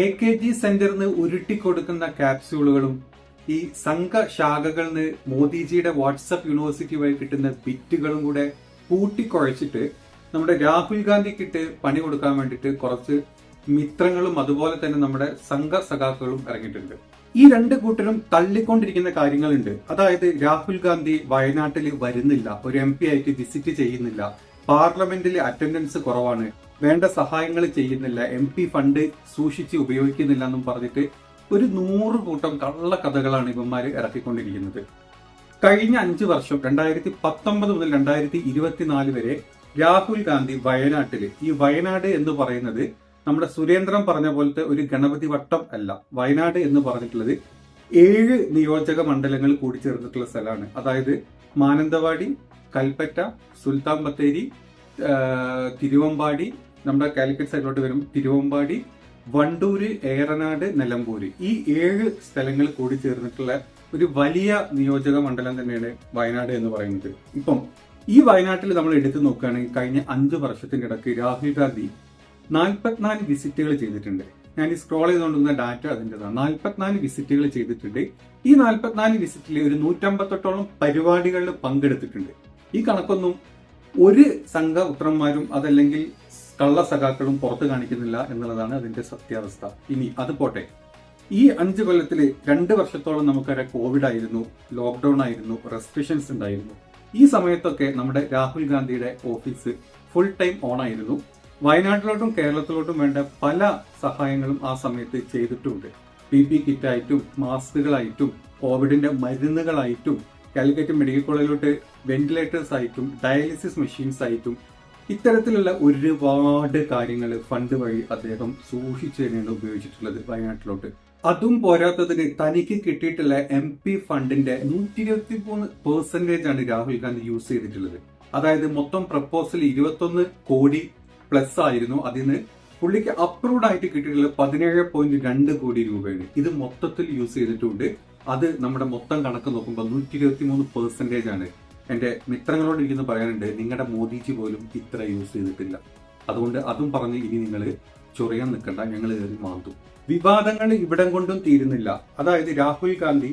A K G സെന്ററിന് ഉരുട്ടിക്കൊടുക്കുന്ന ക്യാപ്സ്യൂളുകളും ഈ സംഘ ശാഖകളിൽ നിന്ന് മോദിജിയുടെ വാട്സപ്പ് യൂണിവേഴ്സിറ്റി വഴി കിട്ടുന്ന ബിറ്റുകളും കൂടെ കൂട്ടിക്കുഴച്ചിട്ട് നമ്മുടെ രാഹുൽ ഗാന്ധിക്കിട്ട് പണി കൊടുക്കാൻ വേണ്ടിയിട്ട് കുറച്ച് മിത്രങ്ങളും അതുപോലെ തന്നെ നമ്മുടെ സംഘ സഖാക്കളും ഇറങ്ങിയിട്ടുണ്ട്. ഈ രണ്ട് കൂട്ടരും തള്ളിക്കൊണ്ടിരിക്കുന്ന കാര്യങ്ങളുണ്ട്. അതായത് രാഹുൽ ഗാന്ധി വയനാട്ടിൽ വരുന്നില്ല. ഒരു എം പി ആയിട്ട് വിസിറ്റ് ചെയ്യുന്നില്ല. പാർലമെന്റിൽ അറ്റൻഡൻസ് കുറവാണ്. വേണ്ട സഹായങ്ങൾ ചെയ്യുന്നില്ല. എം പി ഫണ്ട് സൂക്ഷിച്ച് ഉപയോഗിക്കുന്നില്ല എന്നും പറഞ്ഞിട്ട് ഒരു നൂറ് കൂട്ടം കള്ള കഥകളാണ് ഇവന്മാര് ഇറക്കിക്കൊണ്ടിരിക്കുന്നത്. കഴിഞ്ഞ അഞ്ചു വർഷം രണ്ടായിരത്തി പത്തൊമ്പത് മുതൽ രണ്ടായിരത്തി ഇരുപത്തിനാല് വരെ രാഹുൽ ഗാന്ധി വയനാട്ടിൽ ഈ വയനാട് എന്ന് പറയുന്നത് നമ്മുടെ സുരേന്ദ്രൻ പറഞ്ഞ പോലത്തെ ഒരു ഗണപതി വട്ടം അല്ല. വയനാട് എന്ന് പറഞ്ഞിട്ടുള്ളത് ഏഴ് നിയോജക മണ്ഡലങ്ങൾ കൂടി ചേർന്നിട്ടുള്ള സ്ഥലമാണ്. അതായത് മാനന്തവാടി കൽപ്പറ്റ സുൽത്താൻ ബത്തേരി തിരുവമ്പാടി നമ്മുടെ കാലിക്കറ്റ് സൈഡിലോട്ട് വരും. തിരുവമ്പാടി വണ്ടൂര് ഏറനാട് നിലമ്പൂര്. ഈ ഏഴ് സ്ഥലങ്ങൾ കൂടി ചേർന്നിട്ടുള്ള ഒരു വലിയ നിയോജക മണ്ഡലം തന്നെയാണ് വയനാട് എന്ന് പറയുന്നത്. ഇപ്പം ഈ വയനാട്ടിൽ നമ്മൾ എടുത്തു നോക്കുകയാണെങ്കിൽ കഴിഞ്ഞ അഞ്ചു വർഷത്തിന്റെ ഇടയ്ക്ക് രാഹുൽ ഗാന്ധി നാൽപ്പത്തിനാല് വിസിറ്റുകൾ ചെയ്തിട്ടുണ്ട്. ഞാൻ ഈ സ്ക്രോൾ ചെയ്തുകൊണ്ടിരുന്ന ഡാറ്റ അതിന്റെതാണ്. നാൽപ്പത്തിനാല് വിസിറ്റുകൾ ചെയ്തിട്ടുണ്ട്. ഈ നാൽപ്പത്തിനാല് വിസിറ്റിൽ ഒരു നൂറ്റമ്പത്തെട്ടോളം പരിപാടികളിൽ പങ്കെടുത്തിട്ടുണ്ട്. ഈ കണക്കൊന്നും ഒരു സംഘ ഉത്രന്മാരും അതല്ലെങ്കിൽ കള്ള സഖാക്കളും പുറത്തു കാണിക്കുന്നില്ല എന്നുള്ളതാണ് അതിന്റെ സത്യാവസ്ഥ. ഇനി അത് പോട്ടെ. ഈ അഞ്ച് കൊല്ലത്തിൽ രണ്ട് വർഷത്തോളം നമുക്കറിയാം കോവിഡ് ആയിരുന്നു ലോക്ക്ഡൌൺ ആയിരുന്നു റെസ്ട്രിക്ഷൻസ് ഉണ്ടായിരുന്നു. ഈ സമയത്തൊക്കെ നമ്മുടെ രാഹുൽ ഗാന്ധിയുടെ ഓഫീസ് ഫുൾ ടൈം ഓൺ ആയിരുന്നു. വയനാട്ടിലോട്ടും കേരളത്തിലോട്ടും വേണ്ട പല സഹായങ്ങളും ആ സമയത്ത് ചെയ്തിട്ടുണ്ട്. പി പി കിറ്റായിട്ടും മാസ്കുകളായിട്ടും കോവിഡിന്റെ മരുന്നുകളായിട്ടും കാലിക്കറ്റ് മെഡിക്കൽ കോളേജിലോട്ട് വെന്റിലേറ്റേഴ്സ് ആയിട്ടും ഡയാലിസിസ് മെഷീൻസ് ആയിട്ടും ഇത്തരത്തിലുള്ള ഒരുപാട് കാര്യങ്ങൾ ഫണ്ട് വഴി അദ്ദേഹം സൂക്ഷിച്ചു തന്നെയാണ് ഉപയോഗിച്ചിട്ടുള്ളത് വയനാട്ടിലോട്ട്. അതും പോരാത്തതിന് തനിക്ക് കിട്ടിയിട്ടുള്ള എം പി ഫണ്ടിന്റെ നൂറ്റി ഇരുപത്തി മൂന്ന് പെർസെന്റേജ് ആണ് രാഹുൽ ഗാന്ധി യൂസ് ചെയ്തിട്ടുള്ളത്. അതായത് മൊത്തം പ്രപ്പോസൽ ഇരുപത്തൊന്ന് കോടി പ്ലസ് ആയിരുന്നു. അതിന് പുള്ളിക്ക് അപ്രൂവ്ഡ് ആയിട്ട് കിട്ടിയിട്ടുള്ള പതിനേഴ് പോയിന്റ് രണ്ട് കോടി രൂപയാണ്. ഇത് മൊത്തത്തിൽ യൂസ് ചെയ്തിട്ടുണ്ട്. അത് നമ്മുടെ മൊത്തം കണക്ക് നോക്കുമ്പോൾ നൂറ്റി ഇരുപത്തി മൂന്ന് പെർസെന്റേജ് ആണ്. എന്റെ മിത്രങ്ങളോട് എനിക്കൊന്ന് പറയാനുണ്ട് നിങ്ങളുടെ മോദിജി പോലും ഇത്ര യൂസ് ചെയ്തിട്ടില്ല. അതുകൊണ്ട് അതും പറഞ്ഞ് ഇനി നിങ്ങൾ ചൊറിയാൻ നിൽക്കണ്ട ഞങ്ങൾ കയറി മാന്തും. വിവാദങ്ങൾ ഇവിടം കൊണ്ടും തീരുന്നില്ല. അതായത് രാഹുൽ ഗാന്ധി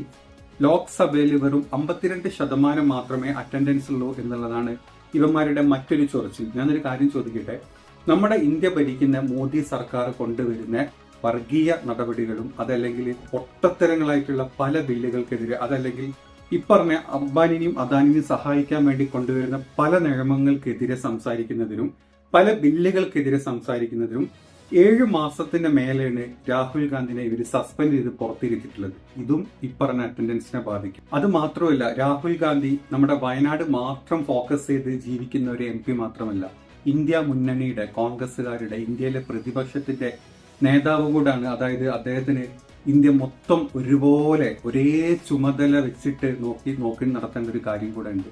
ലോക്സഭയിൽ വെറും അമ്പത്തിരണ്ട് ശതമാനം മാത്രമേ അറ്റൻഡൻസ് ഉള്ളൂ എന്നുള്ളതാണ് ഇവന്മാരുടെ മറ്റൊരു ചൊറച്ചിൽ. ഞാനൊരു കാര്യം ചോദിക്കട്ടെ? നമ്മുടെ ഇന്ത്യ ഭരിക്കുന്ന മോദി സർക്കാർ കൊണ്ടുവരുന്ന വർഗീയ നടപടികളും അതല്ലെങ്കിൽ പൊട്ടത്തരങ്ങളായിട്ടുള്ള പല ബില്ലുകൾക്കെതിരെ അതല്ലെങ്കിൽ ഇപ്പറഞ്ഞ അംബാനിനെയും അദാനിനെയും സഹായിക്കാൻ വേണ്ടി കൊണ്ടുവരുന്ന പല നിയമങ്ങൾക്കെതിരെ സംസാരിക്കുന്നതിനും പല ബില്ലുകൾക്കെതിരെ സംസാരിക്കുന്നതിനും ഏഴ് മാസത്തിന്റെ മേലെയാണ് രാഹുൽ ഗാന്ധിനെ ഇവർ സസ്പെൻഡ് ചെയ്ത് പുറത്തിരുത്തിയിട്ടുള്ളത്. ഇതും ഇപ്പറഞ്ഞ അറ്റൻഡൻസിനെ ബാധിക്കും. അത് മാത്രമല്ല രാഹുൽ ഗാന്ധി നമ്മുടെ വയനാട് മാത്രം ഫോക്കസ് ചെയ്ത് ജീവിക്കുന്ന ഒരു എം മാത്രമല്ല ഇന്ത്യ മുന്നണിയുടെ കോൺഗ്രസുകാരുടെ ഇന്ത്യയിലെ പ്രതിപക്ഷത്തിന്റെ നേതാവ് കൂടാണ് അതായത് അദ്ദേഹത്തിന് ഇന്ത്യ മൊത്തം ഒരുപോലെ ഒരേ ചുമതല വെച്ചിട്ട് നോക്കി നോക്കി നടത്തേണ്ട ഒരു കാര്യം കൂടെ ഉണ്ട്.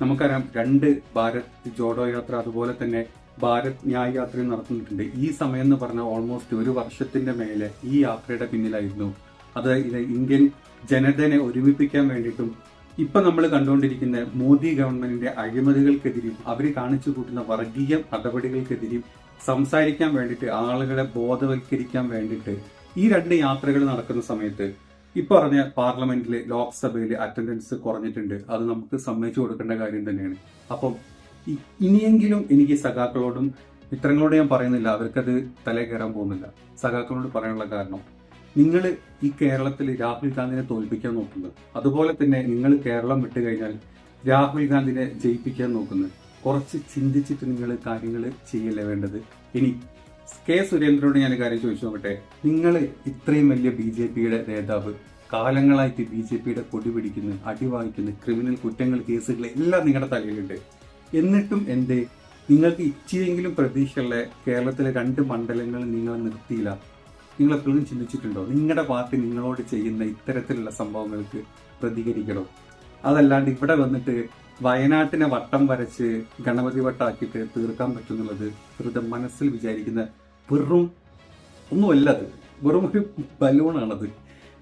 നമുക്കറിയാം രണ്ട് ഭാരത് ജോഡോ യാത്ര അതുപോലെ തന്നെ ഭാരത് ന്യായ യാത്രയും നടത്തുന്നിട്ടുണ്ട് ഈ സമയം എന്ന് പറഞ്ഞാൽ ഓൾമോസ്റ്റ് ഒരു വർഷത്തിന്റെ മേലെ ഈ യാത്രയുടെ പിന്നിലായിരുന്നു. അത് ഇന്ത്യൻ ജനതനെ ഒരുമിപ്പിക്കാൻ വേണ്ടിയിട്ടും ഇപ്പൊ നമ്മൾ കണ്ടുകൊണ്ടിരിക്കുന്ന മോദി ഗവൺമെന്റിന്റെ അഴിമതികൾക്കെതിരെയും അവർ കാണിച്ചു കൂട്ടുന്ന വർഗീയ നടപടികൾക്കെതിരെയും സംസാരിക്കാൻ വേണ്ടിയിട്ട് ആളുകളെ ബോധവൽക്കരിക്കാൻ വേണ്ടിയിട്ട് ഈ രണ്ട് യാത്രകൾ നടക്കുന്ന സമയത്ത് ഇപ്പൊ പറഞ്ഞ പാർലമെന്റിൽ ലോക്സഭയിൽ അറ്റൻഡൻസ് കുറഞ്ഞിട്ടുണ്ട്. അത് നമുക്ക് സമ്മതിച്ചു കൊടുക്കേണ്ട കാര്യം തന്നെയാണ്. അപ്പം ഇനിയെങ്കിലും എനിക്ക് സഖാക്കളോടും മിത്രങ്ങളോട് ഞാൻ പറയുന്നില്ല. അവർക്കത് തലേ കയറാൻ പോകുന്നില്ല. സഖാക്കളോട് പറയാനുള്ള കാരണം നിങ്ങൾ ഈ കേരളത്തിൽ രാഹുൽ ഗാന്ധിനെ തോൽപ്പിക്കാൻ നോക്കുന്നത്. അതുപോലെ തന്നെ നിങ്ങൾ കേരളം വിട്ടു കഴിഞ്ഞാൽ രാഹുൽ ഗാന്ധിനെ ജയിപ്പിക്കാൻ നോക്കുന്നത്. കുറച്ച് ചിന്തിച്ചിട്ട് നിങ്ങൾ കാര്യങ്ങൾ ചെയ്യല്ലേ വേണ്ടത്? ഇനി കെ സുരേന്ദ്രനോട് ഞാൻ കാര്യം ചോദിച്ചു നോക്കട്ടെ? നിങ്ങൾ ഇത്രയും വലിയ ബി ജെ പിയുടെ നേതാവ് കാലങ്ങളായിട്ട് ബി ജെ പിയുടെ കൊടി പിടിക്കുന്നു അടിവാങ്ങിക്കുന്നു ക്രിമിനൽ കുറ്റങ്ങൾ കേസുകൾ എല്ലാം നിങ്ങളുടെ തലയിലുണ്ട്. എന്നിട്ടും എന്തേ? നിങ്ങൾക്ക് ഇച്ചിരിയെങ്കിലും പ്രതീക്ഷയുള്ള കേരളത്തിലെ രണ്ട് മണ്ഡലങ്ങൾ നിങ്ങൾ നിർത്തിയില്ല. നിങ്ങൾ എപ്പോഴും ചിന്തിച്ചിട്ടുണ്ടോ? നിങ്ങളുടെ പാർട്ടി നിങ്ങളോട് ചെയ്യുന്ന ഇത്തരത്തിലുള്ള സംഭവങ്ങൾക്ക് പ്രതികരിക്കണോ? അതല്ലാണ്ട് ഇവിടെ വന്നിട്ട് വയനാട്ടിനെ വട്ടം വരച്ച് ഗണപതി വട്ടാക്കിയിട്ട് തീർക്കാൻ പറ്റുന്നുള്ളത് വെറുതെ മനസ്സിൽ വിചാരിക്കുന്ന വെറും ഒന്നുമല്ല അത്. വെറും ഒരു ബലൂണാണത്.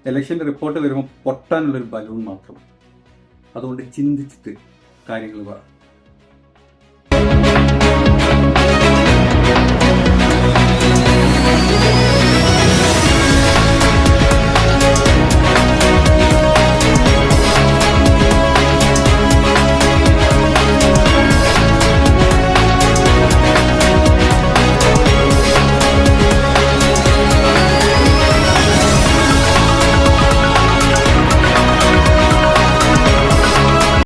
ഇലക്ഷന്റെ റിപ്പോർട്ട് വരുമ്പോൾ പൊട്ടാനുള്ളൊരു ബലൂൺ മാത്രം. അതുകൊണ്ട് ചിന്തിച്ചിട്ട് കാര്യങ്ങൾ പറ.